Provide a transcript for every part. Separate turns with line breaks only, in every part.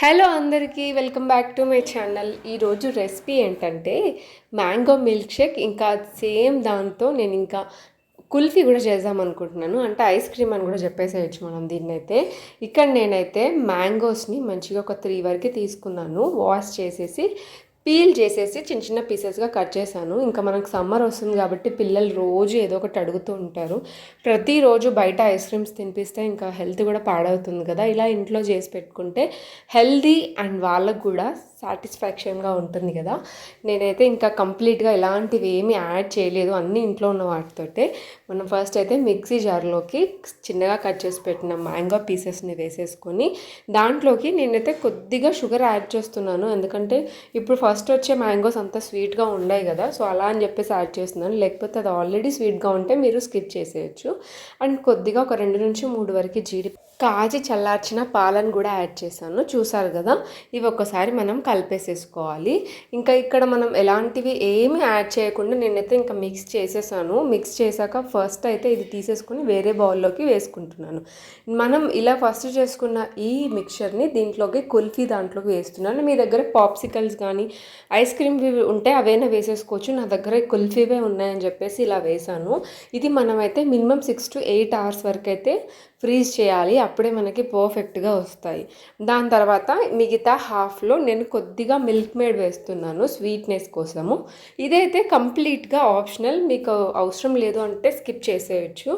Hello అందరికీ welcome back to my channel. ఈరోజు recipe ఏంటంటే మ్యాంగో మిల్క్ షేక్. ఇంకా సేమ్ దాంతో నేను ఇంకా కుల్ఫీ కూడా చేద్దాం అనుకుంటున్నాను. అంటే ఐస్ క్రీమ్ అని కూడా చెప్పేసేయచ్చు మనం దీన్ని అయితే ఇక్కడ నేనైతే మ్యాంగోస్ని మంచిగా ఒక త్రీ వరకు తీసుకున్నాను. వాష్ చేసేసి పీల్ చేసేసి చిన్న చిన్న పీసెస్గా కట్ చేశాను. ఇంకా మనకు సమ్మర్ వస్తుంది కాబట్టి పిల్లలు రోజు ఏదో ఒకటి అడుగుతూ ఉంటారు. ప్రతిరోజు బయట ఐస్ క్రీమ్స్ తినిపిస్తే ఇంకా హెల్త్ కూడా పాడవుతుంది కదా. ఇలా ఇంట్లో చేసి పెట్టుకుంటే హెల్దీ అండ్ వాళ్ళకు కూడా సాటిస్ఫాక్షన్గా ఉంటుంది కదా. నేనైతే ఇంకా కంప్లీట్గా ఇలాంటివి ఏమీ యాడ్ చేయలేదు. అన్నీ ఇంట్లో ఉన్న వాటితోటే. మనం ఫస్ట్ అయితే మిక్సీ జార్లోకి చిన్నగా కట్ చేసి పెట్టిన మ్యాంగో పీసెస్ని వేసేసుకొని దాంట్లోకి నేనైతే కొద్దిగా షుగర్ యాడ్ చేస్తున్నాను. ఎందుకంటే ఇప్పుడు ఫస్ట్ ఫస్ట్ వచ్చే మ్యాంగోస్ అంతా స్వీట్గా ఉన్నాయి కదా సో అలా అని చెప్పేసి యాడ్ చేస్తున్నాను. లేకపోతే అది ఆల్రెడీ స్వీట్గా ఉంటే మీరు స్కిప్ చేసేయచ్చు. అండ్ కొద్దిగా ఒక రెండు నుంచి మూడు వరకు జీడి కాచి చల్లార్చిన పాలను కూడా యాడ్ చేశాను. చూసారు కదా ఇవి ఒక్కసారి మనం కలిపేసేసుకోవాలి. ఇంకా ఇక్కడ మనం ఎలాంటివి ఏమి యాడ్ చేయకుండా నేనైతే ఇంకా మిక్స్ చేసేసాను. మిక్స్ చేశాక ఫస్ట్ అయితే ఇది తీసేసుకుని వేరే బౌల్లోకి వేసుకుంటున్నాను. మనం ఇలా ఫస్ట్ చేసుకున్న ఈ మిక్చర్ని దీంట్లోకి కుల్ఫీ దాంట్లోకి వేస్తున్నాను. మీ దగ్గర పాప్సికల్స్ కానీ ఐస్ క్రీమ్ ఉంటే అవైనా వేసేసుకోవచ్చు. నా దగ్గర కుల్ఫీవే ఉన్నాయని చెప్పేసి ఇలా వేసాను ఇది మనమైతే minimum six to eight hours వరకు అయితే ఫ్రీజ్ చేయాలి. అప్పుడే మనకి పర్ఫెక్ట్గా వస్తాయి. దాని తర్వాత మిగతా హాఫ్లో నేను కొద్దిగా మిల్క్ మేడ్ వేస్తున్నాను స్వీట్నెస్ కోసము. ఇదైతే కంప్లీట్గా ఆప్షనల్. మీకు అవసరం లేదు అంటే స్కిప్ చేసేయచ్చు.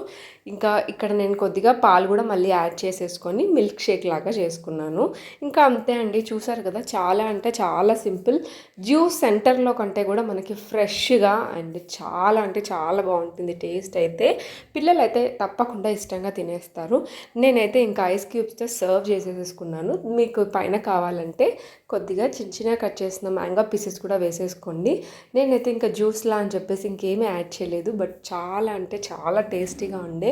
ఇంకా ఇక్కడ నేను కొద్దిగా పాలు కూడా మళ్ళీ యాడ్ చేసేసుకొని మిల్క్ షేక్ లాగా చేసుకున్నాను. ఇంకా అంతే అండి. చూసారు కదా చాలా అంటే చాలా సింపుల్. జ్యూస్ సెంటర్లో కంటే కూడా మనకి ఫ్రెష్గా అండ్ చాలా అంటే చాలా బాగుంటుంది టేస్ట్ అయితే. పిల్లలు అయితే తప్పకుండా ఇష్టంగా తినేస్తారు. నేనైతే ఇంకా ఐస్ క్యూబ్స్తో సర్వ్ చేసేసుకున్నాను మీకు పైన కావాలంటే కొద్దిగా చిన్న చిన్న కట్ చేసిన మ్యాంగో పీసెస్ కూడా వేసేసుకోండి. నేనైతే ఇంకా జ్యూస్లా అని చెప్పేసి ఇంకేమీ యాడ్ చేయలేదు. బట్ చాలా అంటే చాలా టేస్టీగా ఉండే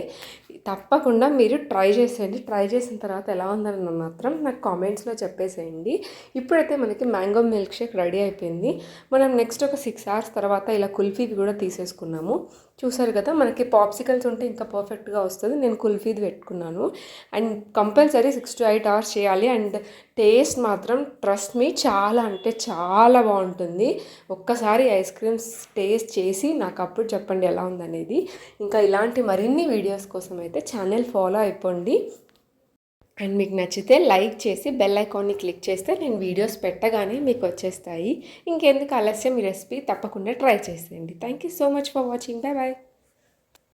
తప్పకుండా మీరు ట్రై చేసేయండి. ట్రై చేసిన తర్వాత ఎలా ఉందని మాత్రం నాకు కామెంట్స్లో చెప్పేసేయండి. ఇప్పుడైతే మనకి మ్యాంగో మిల్క్ షేక్ రెడీ అయిపోయింది. మనం నెక్స్ట్ ఒక సిక్స్ అవర్స్ తర్వాత ఇలా కుల్ఫీవి కూడా తీసేసుకున్నాము. చూసారు కదా మనకి పాప్సికల్స్ ఉంటే ఇంకా పర్ఫెక్ట్గా వస్తుంది. నేను కుల్ఫీది పెట్టుకున్నాను. And compulsory six to eight hours చేయాలి. అండ్ టేస్ట్ మాత్రం ట్రస్ట్ మీ చాలా అంటే చాలా బాగుంటుంది. ఒక్కసారి ఐస్ క్రీమ్స్ టేస్ట్ చేసి నాకు అప్పుడు చెప్పండి ఎలా ఉందనేది. ఇంకా ఇలాంటి మరిన్ని వీడియోస్ కోసం అయితే అయితే ఛానల్ ఫాలో అయిపోండి. అండ్ మీకు నచ్చితే లైక్ చేసి బెల్ ఐకాన్ని క్లిక్ చేస్తే నేను వీడియోస్ పెట్టగానే మీకు వచ్చేస్తాయి. ఇంకెందుకు ఆలస్యం ఈ రెసిపీ తప్పకుండా ట్రై చేసేయండి. Thank you so much for watching. Bye bye.